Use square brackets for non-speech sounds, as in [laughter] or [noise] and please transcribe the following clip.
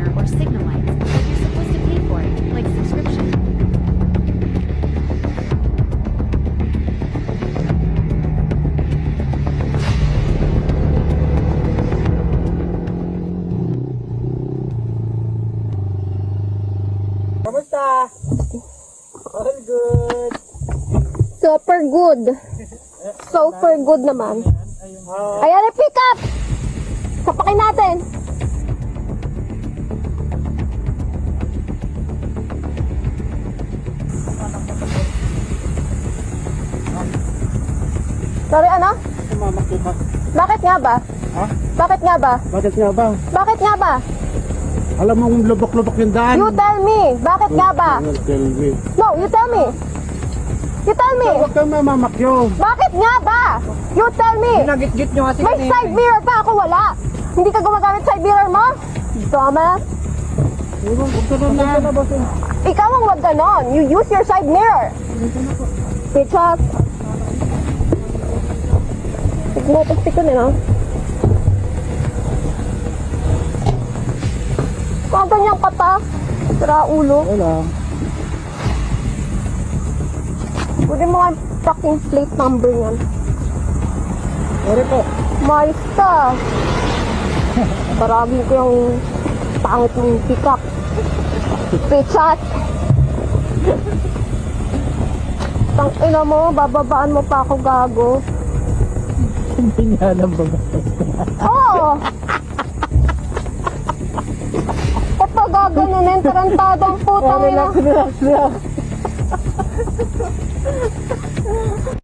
or signal lights, but you're supposed to pay for it, like subscription. Kamusta? All good. Super good. [laughs] Super good naman. Ayan pick up! Sorry, ano? sumama ka. Bakit nga ba? Ha? Bakit nga ba? Bakit nga ba? Bakit nga ba? Alam mo kung lubok-lubok yung daan. You tell me. Bakit nga ba? Tell me. No, you tell me. You tell me. Huwag kang mamamakyo. Bakit nga ba? You tell me. Nagit-git nyo kasi May side mirror pa ako wala. Hindi ka gumagamit side mirror mo? Dumbass. Ikaw ang wag ganon. You use your side mirror. Bitch up. Nagmotastik ko nila. Mga ganyang kata. Sira ulo. Wala. Pwede mo nga fucking plate number yan. Sorry po. Mais ka. Baragin ko yung pangit mong pick up. Pichat. Tang ina mo, bababaan mo pa ako gago. Hindi nga alam ba? [laughs] Oo! Kapag gaganunin, tarantadang putang ina. Relax, relax, relax. [laughs]